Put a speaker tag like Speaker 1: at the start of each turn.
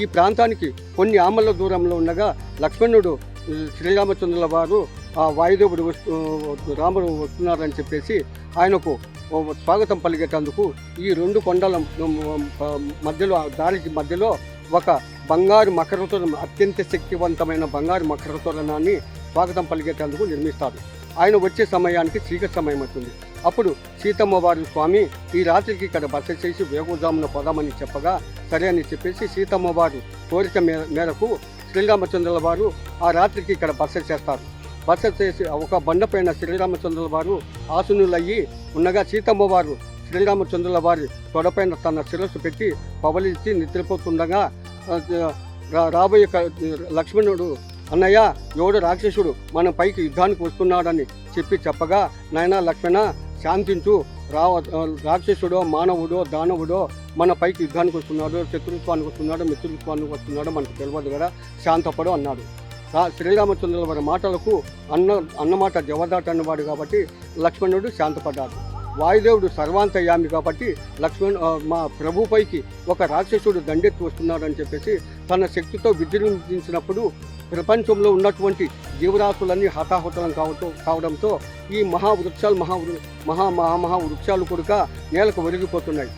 Speaker 1: ఈ ప్రాంతానికి కొన్ని ఆమల దూరంలో ఉండగా లక్ష్మణుడు శ్రీరామచంద్రుల వారు ఆ వాయుదేవుడు వస్తు రాముడు వస్తున్నారని చెప్పేసి ఆయనకు స్వాగతం పలిగేటందుకు ఈ రెండు కొండల మధ్యలో దారికి మధ్యలో ఒక బంగారు మకరతోరణం అత్యంత శక్తివంతమైన బంగారు మకరతోరణాన్ని స్వాగతం పలిగేటందుకు నిర్మిస్తారు. ఆయన వచ్చే సమయానికి చీకటి సమయం అవుతుంది అప్పుడు సీతమ్మవారి స్వామి ఈ రాత్రికి ఇక్కడ బస చేసి వేగుజామున పోదామని చెప్పగా సరే అని చెప్పేసి సీతమ్మవారు కోరిక మే మేరకు శ్రీరామచంద్రుల వారు ఆ రాత్రికి ఇక్కడ బస చేస్తారు. బస చేసి ఒక బండపైన శ్రీరామచంద్రుల వారు ఆసునులయ్యి ఉండగా సీతమ్మవారు శ్రీరామచంద్రుల వారి తొడపైన తన శిరస్సు పెట్టి పవలించి నిద్రపోతుండగా రా- రాబోయే లక్ష్మణుడు అన్నయ్య ఎవడు రాక్షసుడు? మన పైకి యుద్ధానికి వస్తున్నాడని చెప్పి చెప్పగా నాయనా లక్ష్మణ శాంతించు రావ రాక్షసుడో మానవుడో దానవుడో మన పైకి యుద్ధానికి వస్తున్నాడు శత్రుత్వానికి వస్తున్నాడు మిత్రుత్వానికి వస్తున్నాడో మనకు తెలియదు కదా. శాంతపడు అన్నాడు. రా- శ్రీరామచంద్రుల వారి మాటలకు అన్న అన్నమాట జవదాట అన్నవాడు కాబట్టి లక్ష్మణుడు శాంతపడ్డాడు. వాయుదేవుడు సర్వాంతయామి కాబట్టి లక్ష్మణ్ మా ప్రభుపైకి ఒక రాక్షసుడు దండెత్తి వస్తున్నాడని చెప్పేసి తన శక్తితో విజృంభించినప్పుడు ప్రపంచంలో ఉన్నటువంటి జీవరాశులన్నీ హతాహుతలం కావటం కావడంతో ఈ మహావృక్షాలు మహా మహా మహా మహా వృక్షాలు కూడా నేలకు ఒరిగిపోతున్నాయి.